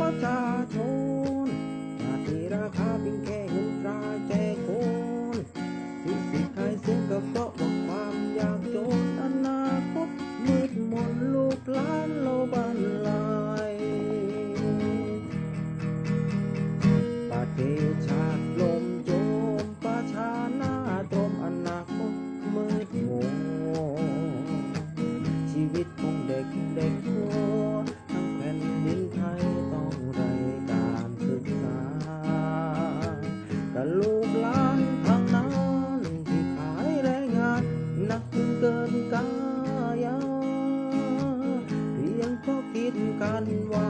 ประชาชนชาติราคาเพียงแค่เงินตราแจกคนที่สิใครเสียงก็เพราะว่าความยากจนอนาคตมืดมนลูกหลานเราบันลายประเทศชาติลมโจมประชาหน้าตรมอนาคตมืดมัวชีวิตของเด็กเด็ก คิดกัน